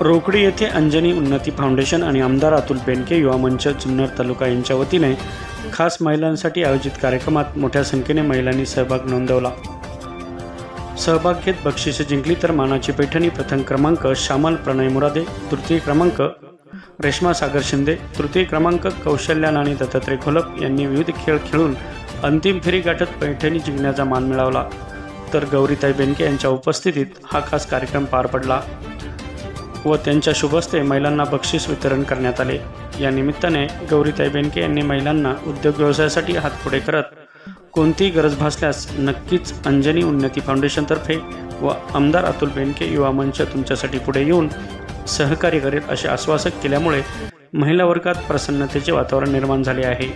रोकडी येथे अंजनी उन्नती फाउंडेशन आणि आमदार अतुल बेनके युवा मंच जुन्नर तालुका यांच्या वतीने खास महिलांसाठी आयोजित कार्यक्रमात मोठ्या संख्येने महिलांनी सहभाग नोंदवला. सहभाग घेत बक्षिसे जिंकली तर मानाची पैठणी प्रथम क्रमांक श्यामल प्रणय मुरादे तृतीय क्रमांक रेश्मा सागर शिंदे तृतीय क्रमांक कौशल्या नाणी दत्तात्रय खोलप यांनी विविध खेळ खेळून अंतिम फेरी गाठत पैठणी जिंकण्याचा मान मिळवला. तर गौरीताई बेनके यांच्या उपस्थितीत हा खास कार्यक्रम पार पडला. व त्यांच्या शुभस्ते महिलांना बक्षीस वितरण करण्यात आले. या निमित्ताने गौरीताई बेनके यांनी महिलांना उद्योग व्यवसायासाठी हातपुढे करत कोणतीही गरज भासल्यास नक्कीच अंजनी उन्नती फाउंडेशनतर्फे व आमदार अतुल बेनके युवा मंच तुमच्यासाठी पुढे येऊन सहकार्य करेल असे आश्वासक केल्यामुळे महिला वर्गात प्रसन्नतेचे वातावरण निर्माण झाले आहे.